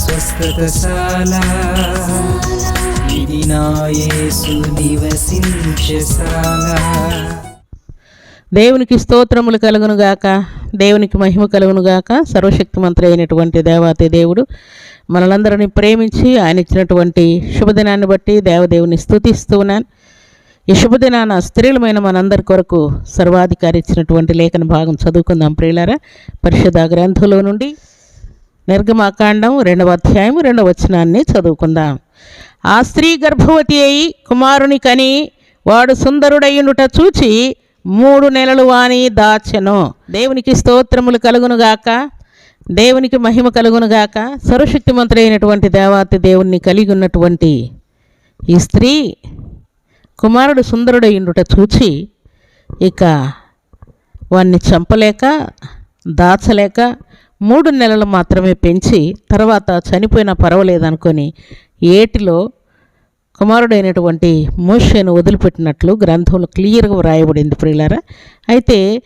స్వస్థతశాల. ఇది నా యేసు నివసించశాల దేవునికి స్తోత్రములు కలుగును గాక. దేవునికి మహిమ కలుగును గాక. సర్వశక్తిమంతుడు అయినటువంటి దేవాతి దేవుడు మనలందరినీ ప్రేమించి ఆయన ఇచ్చినటువంటి శుభదినాన్ని బట్టి దేవదేవుని స్తుతిస్తూ ఉన్నాను. ఈ శుభదినాన స్త్రీలమైన మనందరి కొరకు సర్వాధికారి ఇచ్చినటువంటి లేఖన భాగం చదువుకుందాం ప్రియులారా. పరిషద గ్రంథంలో నుండి నిర్గమాకాండం రెండవ అధ్యాయం రెండవ వచనాన్ని చదువుకుందాం. ఆ స్త్రీ గర్భవతి అయి కుమారుని కని వాడు సుందరుడయ్యునుట చూచి మూడు నెలలు వాని దాచెను. దేవునికి స్తోత్రములు కలుగునుగాక దేవునికి మహిమ కలుగునుగాక సర్వశక్తిమంతుడైనటువంటి దేవాతి దేవుణ్ణి కలిగి ఉన్నటువంటి ఈ స్త్రీ కుమారుడు సుందరుడయ్యుండుట చూచి ఇక వాణ్ణి చంపలేక దాచలేక మూడు నెలలు మాత్రమే పెంచి తర్వాత చనిపోయినా పర్వాలేదనుకొని ఏటిలో కుమారుడైనటువంటి మోషేను వదిలిపెట్టినట్లు గ్రంథంలో క్లియర్గా వ్రాయబడింది ప్రియులారా. అయితే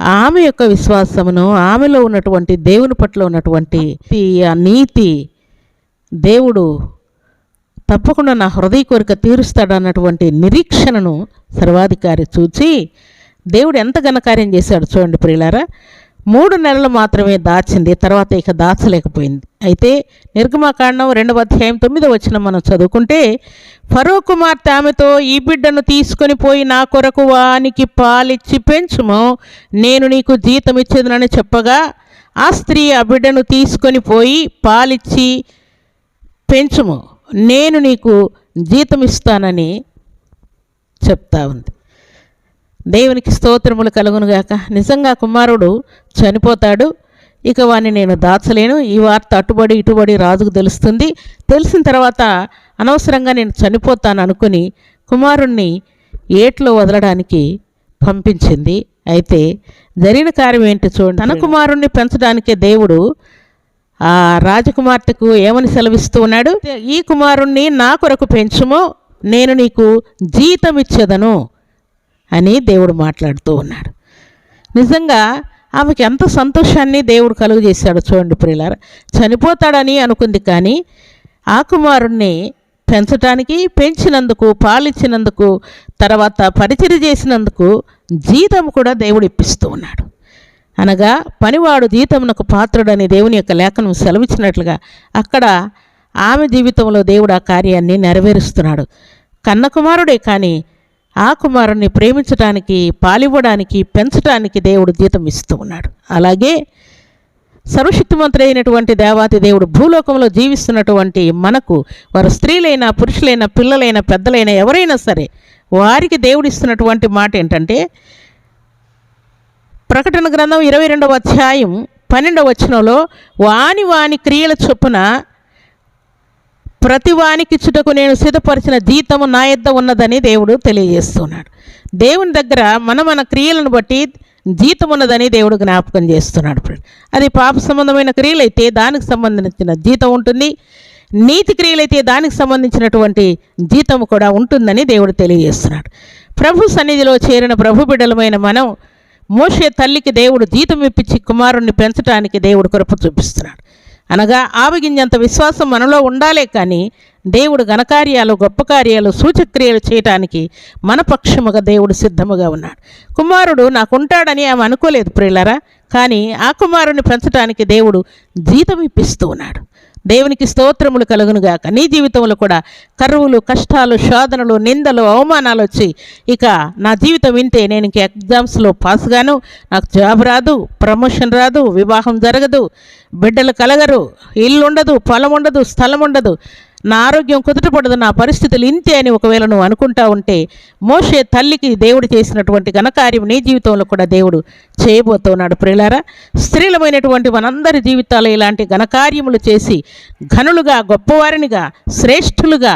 ఆమె యొక్క విశ్వాసమును ఆమెలో ఉన్నటువంటి దేవుని పట్ల ఉన్నటువంటి ఆ నీతి దేవుడు తప్పకుండా నా హృదయ కోరిక తీరుస్తాడన్నటువంటి నిరీక్షణను సర్వాధికారి చూచి దేవుడు ఎంత ఘనకార్యం చేశాడు చూడండి ప్రియులారా. మూడు నెలలు మాత్రమే దాచింది తర్వాత ఇక దాచలేకపోయింది. అయితే నిర్గమాకాండం రెండవ అధ్యాయం తొమ్మిది వచ్చిన మనం చదువుకుంటే ఫరో కుమార్తె ఆమెతో ఈ బిడ్డను తీసుకొని పోయి నా కొరకు వానికి పాలిచ్చి పెంచుము. నేను నీకు జీతం ఇచ్చేదనని చెప్పగా ఆ స్త్రీ ఆ బిడ్డను తీసుకొని పోయి పాలిచ్చి పెంచుము. నేను నీకు జీతం ఇస్తానని చెప్తా ఉంది. దేవునికి స్తోత్రములు కలుగునుగాక నిజంగా కుమారుడు చనిపోతాడు. ఇక వాడిని నేను దాచలేను. ఈ వార్త అటుబడి ఇటుబడి రాజుకు తెలుస్తుంది. తెలిసిన తర్వాత అనవసరంగా నేను చనిపోతాను అనుకుని కుమారుణ్ణి ఏట్లో వదలడానికి పంపించింది. అయితే జరిగిన కార్యం ఏంటి చూడండి. తన కుమారుణ్ణి పెంచడానికే దేవుడు ఆ రాజకుమార్తెకు ఏమని సెలవిస్తూ ఉన్నాడు? ఈ కుమారుణ్ణి నా కొరకు పెంచుము. నేను నీకు జీతం ఇచ్చేదను అని దేవుడు మాట్లాడుతూ ఉన్నాడు. నిజంగా ఆమెకి ఎంత సంతోషాన్ని దేవుడు కలుగు చేశాడు చూడండి ప్రియులార. చనిపోతాడని అనుకుంది కానీ ఆ కుమారుణ్ణి పెంచటానికి పెంచినందుకు పాలిచ్చినందుకు తర్వాత పరిచయం చేసినందుకు జీతం కూడా దేవుడు ఇప్పిస్తూ ఉన్నాడు. అనగా పనివాడు జీతమునకు పాత్రుడని దేవుని యొక్క లేఖనం సెలవిచ్చినట్లుగా అక్కడ ఆమె జీవితంలో దేవుడు ఆ కార్యాన్ని నెరవేరుస్తున్నాడు. కన్న కుమారుడే కానీ ఆ కుమారుణ్ణి ప్రేమించటానికి పాలివ్వడానికి పెంచటానికి దేవుడు జీతం ఇస్తూ ఉన్నాడు. అలాగే సర్వశక్తిమంతుడు అయినటువంటి దేవాతి దేవుడు భూలోకంలో జీవిస్తున్నటువంటి మనకు వారు స్త్రీలైనా పురుషులైన పిల్లలైన పెద్దలైన ఎవరైనా సరే వారికి దేవుడు ఇస్తున్నటువంటి మాట ఏంటంటే ప్రకటన గ్రంథం ఇరవై రెండవ అధ్యాయం పన్నెండవ వచనంలో వాని వాని క్రియల చొప్పున ప్రతి నేను సిద్ధపరిచిన జీతము నా యొద్ద ఉన్నదని దేవుడు తెలియజేస్తున్నాడు. దేవుని దగ్గర మన మన క్రియలను బట్టి జీతం ఉన్నదని దేవుడు జ్ఞాపకం చేస్తున్నాడు ఫ్రెండ్. అది పాప సంబంధమైన క్రియలైతే దానికి సంబంధించిన జీతం ఉంటుంది. నీతి క్రియలైతే దానికి సంబంధించినటువంటి జీతం కూడా ఉంటుందని దేవుడు తెలియజేస్తున్నాడు. ప్రభు సన్నిధిలో చేరిన ప్రభు బిడ్డలమైన మనం మోషే తల్లికి దేవుడు జీతం ఇప్పించి కుమారుణ్ణి పెంచడానికి దేవుడు కృప చూపిస్తున్నాడు. అనగా ఆవగింజంత విశ్వాసం మనలో ఉండాలే కానీ దేవుడు ఘనకార్యాలు గొప్ప కార్యాలు సూచక్రియలు చేయటానికి మన పక్షముగా దేవుడు సిద్ధముగా ఉన్నాడు. కుమారుడు నాకుంటాడని ఆమె అనుకోలేదు ప్రియులరా. కానీ ఆ కుమారుని పెంచడానికి దేవుడు జీతం ఇప్పిస్తూ ఉన్నాడు. దేవునికి స్తోత్రములు కలుగునుగాక. నీ జీవితంలో కూడా కరువులు కష్టాలు శోధనలు నిందలు అవమానాలు వచ్చి ఇక నా జీవితం వింటే నేను ఇంక ఎగ్జామ్స్లో పాస్ గాను నాకు జాబ్ రాదు ప్రమోషన్ రాదు వివాహం జరగదు బిడ్డలు కలగరు ఇల్లు ఉండదు పొలం ఉండదు స్థలం ఉండదు. నా ఆరోగ్యం కుదుటపడదు నా పరిస్థితులు ఇంతే అని ఒకవేళ నువ్వు అనుకుంటా ఉంటే మోషే తల్లికి దేవుడు చేసినటువంటి ఘనకార్యం నీ జీవితంలో కూడా దేవుడు చేయబోతున్నాడు. ప్రియులారా స్త్రీలమైనటువంటి మనందరి జీవితాలు ఇలాంటి ఘనకార్యములు చేసి ఘనులుగా గొప్పవారినిగా శ్రేష్ఠులుగా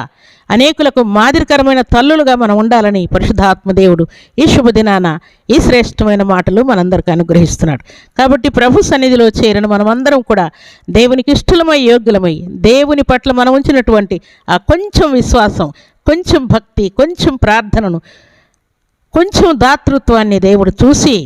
అనేకులకు మాదిరికరమైన తల్లులుగా మనం ఉండాలని పరిశుద్ధాత్మదేవుడు ఈ శుభదినాన ఈ శ్రేష్టమైన మాటలు మనందరికీ అనుగ్రహిస్తున్నాడు. కాబట్టి ప్రభు సన్నిధిలో చేరిన మనమందరం కూడా దేవునికి ఇష్టలమై యోగ్యులమై దేవుని పట్ల మనం ఉంచినటువంటి ఆ కొంచెం విశ్వాసం కొంచెం భక్తి కొంచెం ప్రార్థనను కొంచెం దాతృత్వాన్ని దేవుడు చూసి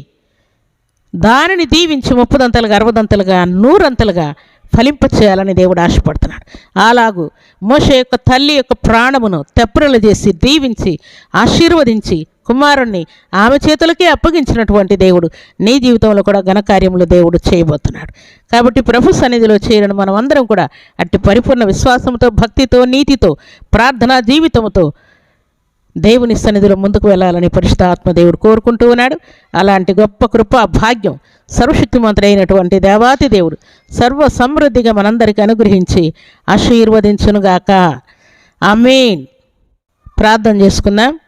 దానిని దీవించి ముప్పదంతలుగా అరవదంతలుగా నూరంతలుగా ఫలింపచేయాలని దేవుడు ఆశపడుతున్నాడు. అలాగూ మోష యొక్క తల్లి యొక్క ప్రాణమును తెప్పరలు చేసి దీవించి ఆశీర్వదించి కుమారుణ్ణి ఆమె చేతులకే అప్పగించినటువంటి దేవుడు నీ జీవితంలో కూడా ఘనకార్యములు దేవుడు చేయబోతున్నాడు. కాబట్టి ప్రభు సన్నిధిలో చేరిన మనం అందరం కూడా అట్టి పరిపూర్ణ విశ్వాసంతో భక్తితో నీతితో ప్రార్థనా జీవితంతో దేవుని సన్నిధిలో ముందుకు వెళ్ళాలని పరిశుద్ధాత్మ దేవుడు కోరుకుంటూ ఉన్నాడు. అలాంటి గొప్ప కృప భాగ్యం సర్వశక్తిమంతుడైనటువంటి దేవాతి దేవుడు సర్వ సమృద్ధిగా మనందరికీ అనుగ్రహించి ఆశీర్వదించునుగాక. అమీన్ ప్రార్థన చేసుకుందాం.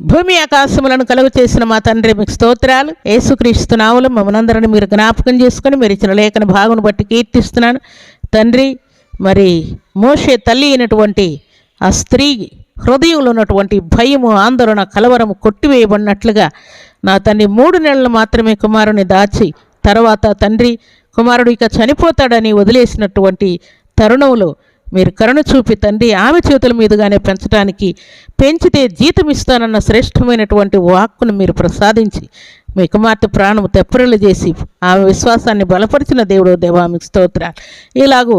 భూమి ఆకాశములను కలుగు చేసిన మా తండ్రి మీకు స్తోత్రాలు. ఏసుక్రీస్తు నావులు మమ్మల్ని మీరు జ్ఞాపకం చేసుకొని మీరు ఇచ్చిన లేఖన భాగును బట్టి కీర్తిస్తున్నాను. తండ్రి మరి మోషే తల్లి అయినటువంటి ఆ స్త్రీ హృదయంలో ఉన్నటువంటి భయము ఆందోళన కలవరము కొట్టివేయబడినట్లుగా నా తండ్రి మూడు నెలలు మాత్రమే కుమారుని దాచి తర్వాత తండ్రి కుమారుడు ఇక చనిపోతాడని వదిలేసినటువంటి తరుణంలో మీరు కరుణ చూపి తండ్రి ఆమె చేతుల మీదుగానే పెంచడానికి పెంచితే జీతం ఇస్తానన్న శ్రేష్టమైనటువంటి వాక్కును మీరు ప్రసాదించి మీ కుమార్తె ప్రాణం తెప్పరలు చేసి ఆమె విశ్వాసాన్ని బలపరిచిన దేవుడు దేవామి స్తోత్ర ఇలాగూ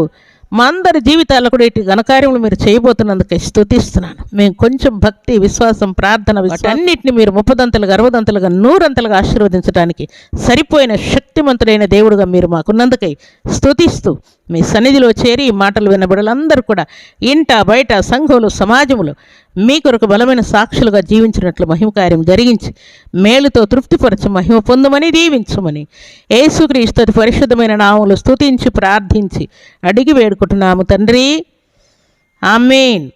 మా అందరి జీవితాల్లో కూడా ఇటు ఘనకార్యములు మీరు చేయబోతున్నందుకే స్తుతిస్తున్నాను. మేము కొంచెం భక్తి విశ్వాసం ప్రార్థన అన్నింటిని మీరు ముప్పదంతలుగా అరవదంతలుగా నూరంతలుగా ఆశీర్వదించడానికి సరిపోయిన శక్తిమంతుడైన దేవుడుగా మీరు మాకున్నందుకై స్తుతిస్తూ మీ సన్నిధిలో చేరి ఈ మాటలు వినబడలందరూ కూడా ఇంట బయట సంఘములు సమాజములు మీ కొరకు బలమైన సాక్షులుగా జీవించినట్లు మహిమ కార్యం జరిగించి మేలుతో తృప్తిపరచి మహిమ పొందమని దీవించమని యేసుక్రీస్తు పరిశుద్ధమైన నామములు స్తుతించి ప్రార్థించి అడిగి వేడుకుంటున్నాము తండ్రి. ఆమెన్.